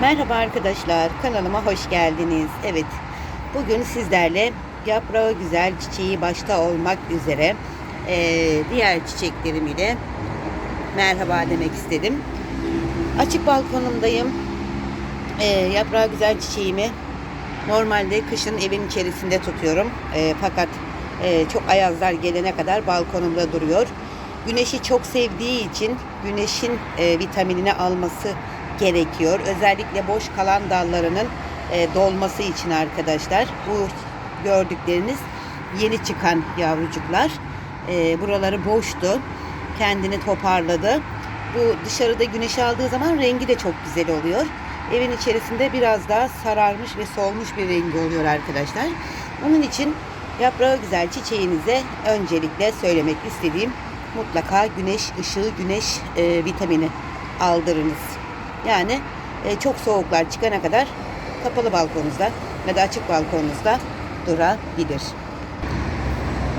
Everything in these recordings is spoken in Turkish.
Merhaba arkadaşlar, kanalıma hoş geldiniz. Evet, bugün sizlerle yaprağı güzel çiçeği başta olmak üzere eee, diğer çiçeklerim ile merhaba demek istedim. Açık balkonumdayım. Eee yaprağı güzel çiçeğimi normalde kışın evin içerisinde tutuyorum. Eee, fakat eee, çok ayazlar gelene kadar balkonumda duruyor. Güneşi çok sevdiği için güneşin eee, vitaminini alması gerekiyor. Özellikle boş kalan dallarının eee, dolması için arkadaşlar. Bu gördükleriniz yeni çıkan yavrucuklar. Eee, buraları boştu. Kendini toparladı. Bu dışarıda güneş aldığı zaman rengi de çok güzel oluyor. Evin içerisinde biraz daha sararmış ve solmuş bir rengi oluyor arkadaşlar. Onun için yaprağı güzel çiçeğinize öncelikle söylemek istediğim mutlaka güneş ışığı, güneş e, vitamini aldırınız. Yani e, çok soğuklar çıkana kadar kapalı balkonunuzda ya da açık balkonunuzda durabilir.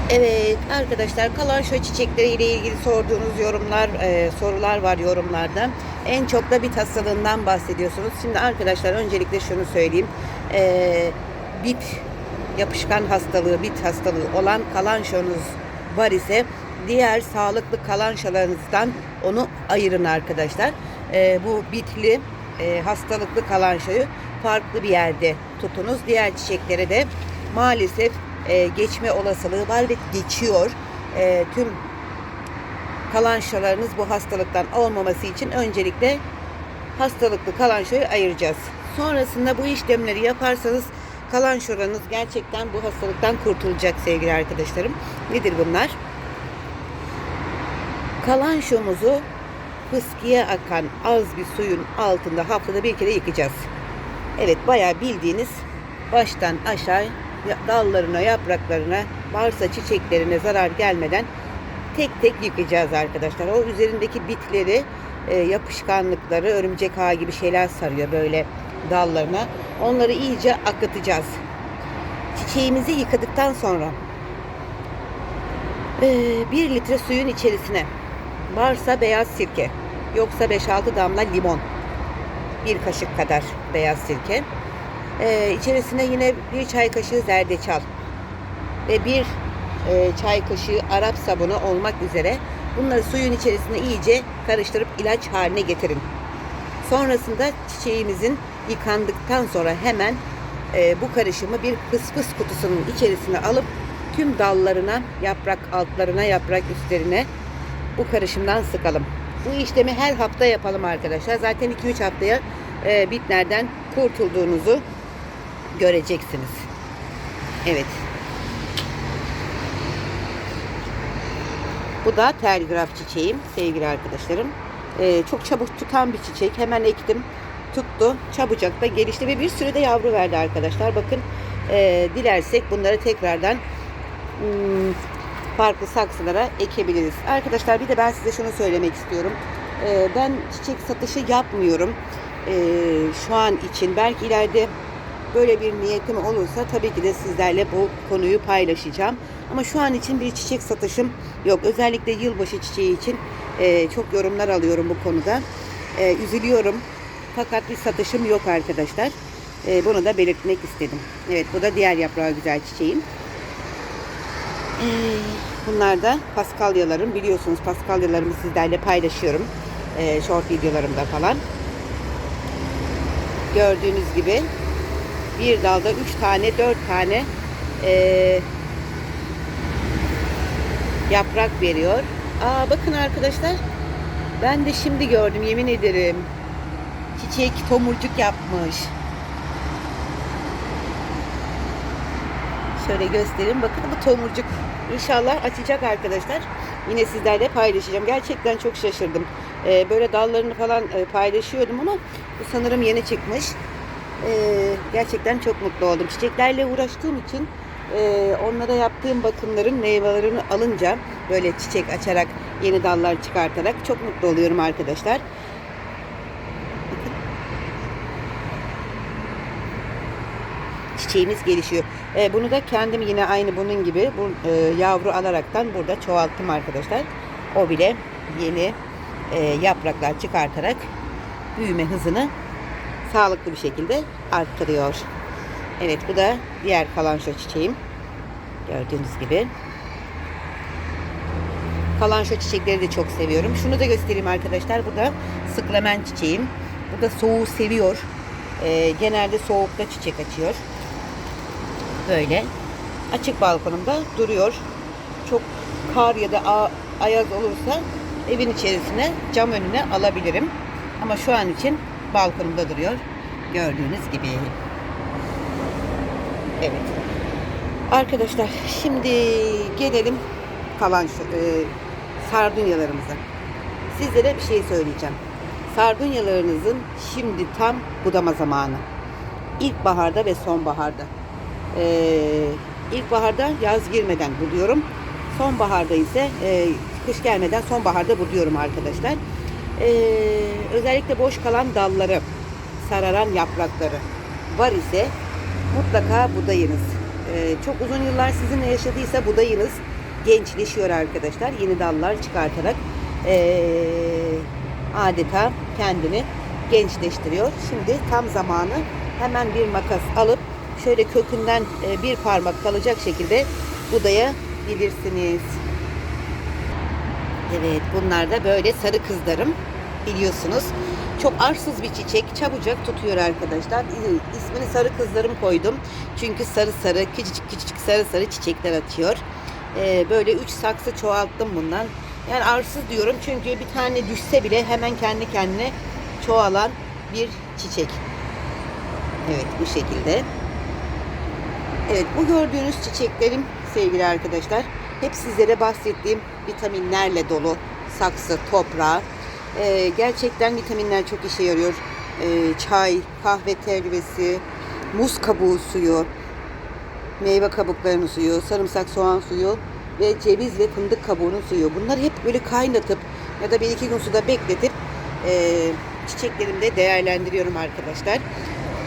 Evet arkadaşlar kalan çiçekleri ile ilgili sorduğunuz yorumlar, e, sorular var yorumlarda. En çok da bit hastalığından bahsediyorsunuz. Şimdi arkadaşlar öncelikle şunu söyleyeyim. E, bit yapışkan hastalığı, bit hastalığı olan kalanşonuz var ise diğer sağlıklı kalanşalarınızdan onu ayırın arkadaşlar. E, bu bitli e, hastalıklı kalanşoyu farklı bir yerde tutunuz. Diğer çiçeklere de maalesef e, geçme olasılığı var ve geçiyor. E, tüm kalanşalarınız bu hastalıktan olmaması için öncelikle hastalıklı kalanşoyu ayıracağız. Sonrasında bu işlemleri yaparsanız kalanşoranız gerçekten bu hastalıktan kurtulacak sevgili arkadaşlarım. Nedir bunlar? Kalanşomuzu fıskiye akan az bir suyun altında haftada bir kere yıkayacağız. Evet bayağı bildiğiniz baştan aşağı dallarına, yapraklarına, varsa çiçeklerine zarar gelmeden tek tek yıkayacağız arkadaşlar. O üzerindeki bitleri, e, yapışkanlıkları, örümcek ağı gibi şeyler sarıyor böyle dallarına. Onları iyice akıtacağız. Çiçeğimizi yıkadıktan sonra e, 1 litre suyun içerisine varsa beyaz sirke, yoksa 5-6 damla limon, bir kaşık kadar beyaz sirke, ee, içerisine yine bir çay kaşığı zerdeçal ve bir e, çay kaşığı Arap sabunu olmak üzere bunları suyun içerisine iyice karıştırıp ilaç haline getirin. Sonrasında çiçeğimizin yıkandıktan sonra hemen e, bu karışımı bir fıs kutusunun içerisine alıp tüm dallarına, yaprak altlarına, yaprak üstlerine bu karışımdan sıkalım. Bu işlemi her hafta yapalım arkadaşlar. Zaten 2-3 haftaya e, bitlerden kurtulduğunuzu göreceksiniz. Evet. Bu da telgraf çiçeğim sevgili arkadaşlarım. Ee, çok çabuk tutan bir çiçek. Hemen ektim. Tuttu. Çabucak da gelişti ve bir sürü de yavru verdi arkadaşlar. Bakın e, dilersek bunları tekrardan hmm, farklı saksılara ekebiliriz. Arkadaşlar bir de ben size şunu söylemek istiyorum. Ee, ben çiçek satışı yapmıyorum. Ee, şu an için belki ileride böyle bir niyetim olursa tabii ki de sizlerle bu konuyu paylaşacağım. Ama şu an için bir çiçek satışım yok. Özellikle yılbaşı çiçeği için e, çok yorumlar alıyorum bu konuda. E, üzülüyorum. Fakat bir satışım yok arkadaşlar. E, bunu da belirtmek istedim. Evet bu da diğer yaprağı güzel çiçeğim. E, bunlar da paskalyalarım. Biliyorsunuz paskalyalarımı sizlerle paylaşıyorum. E, short videolarımda falan. Gördüğünüz gibi bir dalda üç tane, dört tane eee, yaprak veriyor. Aa bakın arkadaşlar. Ben de şimdi gördüm yemin ederim. Çiçek tomurcuk yapmış. Şöyle göstereyim. Bakın bu tomurcuk inşallah açacak arkadaşlar. Yine sizlerle paylaşacağım. Gerçekten çok şaşırdım. Ee, böyle dallarını falan e, paylaşıyordum ama bu sanırım yeni çıkmış. Ee, gerçekten çok mutlu oldum. Çiçeklerle uğraştığım için e, onlara yaptığım bakımların meyvelerini alınca böyle çiçek açarak yeni dallar çıkartarak çok mutlu oluyorum arkadaşlar. çiçeğimiz gelişiyor. E, bunu da kendim yine aynı bunun gibi bu, e, yavru alaraktan burada çoğalttım arkadaşlar. O bile yeni e, yapraklar çıkartarak büyüme hızını sağlıklı bir şekilde arttırıyor. Evet bu da diğer kalanço çiçeğim. Gördüğünüz gibi. Kalanço çiçekleri de çok seviyorum. Şunu da göstereyim arkadaşlar. Bu da sıklamen çiçeğim. Bu da soğuğu seviyor. Ee, genelde soğukta çiçek açıyor. Böyle. Açık balkonumda duruyor. Çok kar ya da ayaz olursa evin içerisine cam önüne alabilirim. Ama şu an için balkonumda duruyor. Gördüğünüz gibi. Evet. Arkadaşlar şimdi gelelim kalan e, sardunyalarımıza. Sizlere bir şey söyleyeceğim. Sardunyalarınızın şimdi tam budama zamanı. İlkbaharda ve sonbaharda. Ee, ilkbaharda yaz girmeden buduyorum. Sonbaharda ise e, kış gelmeden sonbaharda buduyorum arkadaşlar. Ee, özellikle boş kalan dalları, sararan yaprakları var ise mutlaka budayınız. Ee, çok uzun yıllar sizinle yaşadıysa budayınız gençleşiyor arkadaşlar. Yeni dallar çıkartarak ee, adeta kendini gençleştiriyor. Şimdi tam zamanı hemen bir makas alıp şöyle kökünden e, bir parmak kalacak şekilde budayabilirsiniz. Evet bunlar da böyle sarı kızlarım biliyorsunuz. Çok arsız bir çiçek çabucak tutuyor arkadaşlar. İsmini sarı kızlarım koydum. Çünkü sarı sarı küçücük küçücük sarı sarı çiçekler atıyor. Ee, böyle üç saksı çoğalttım bundan. Yani arsız diyorum çünkü bir tane düşse bile hemen kendi kendine çoğalan bir çiçek. Evet bu şekilde. Evet bu gördüğünüz çiçeklerim sevgili arkadaşlar hep sizlere bahsettiğim vitaminlerle dolu saksı, toprağı. Ee, gerçekten vitaminler çok işe yarıyor. Ee, çay, kahve telvesi, muz kabuğu suyu, meyve kabuklarının suyu, sarımsak soğan suyu ve ceviz ve fındık kabuğunun suyu. Bunları hep böyle kaynatıp ya da bir iki gün suda bekletip e, çiçeklerimde değerlendiriyorum arkadaşlar.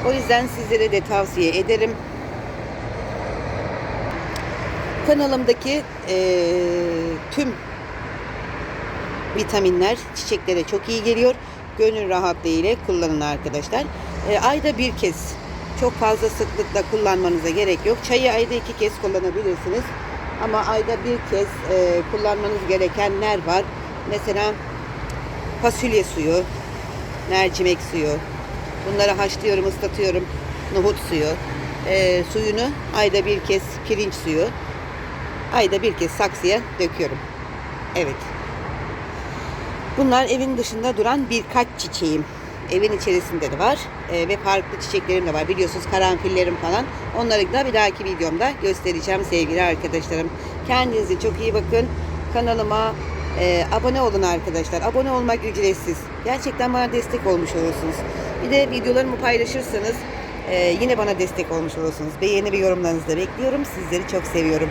O yüzden sizlere de tavsiye ederim. Kanalımdaki e, tüm vitaminler çiçeklere çok iyi geliyor. Gönül rahatlığı ile kullanın arkadaşlar. E, ayda bir kez çok fazla sıklıkla kullanmanıza gerek yok. Çayı ayda iki kez kullanabilirsiniz. Ama ayda bir kez e, kullanmanız gerekenler var. Mesela fasulye suyu, mercimek suyu. Bunları haşlıyorum, ıslatıyorum. Nohut suyu. E, suyunu ayda bir kez pirinç suyu. Ayda bir kez saksıya döküyorum. Evet. Bunlar evin dışında duran birkaç çiçeğim. Evin içerisinde de var e, ve farklı çiçeklerim de var. Biliyorsunuz karanfillerim falan. Onları da bir dahaki videomda göstereceğim sevgili arkadaşlarım. Kendinize çok iyi bakın. Kanalıma e, abone olun arkadaşlar. Abone olmak ücretsiz. Gerçekten bana destek olmuş olursunuz. Bir de videolarımı paylaşırsanız e, yine bana destek olmuş olursunuz. Beğeni ve yorumlarınızı da bekliyorum. Sizleri çok seviyorum.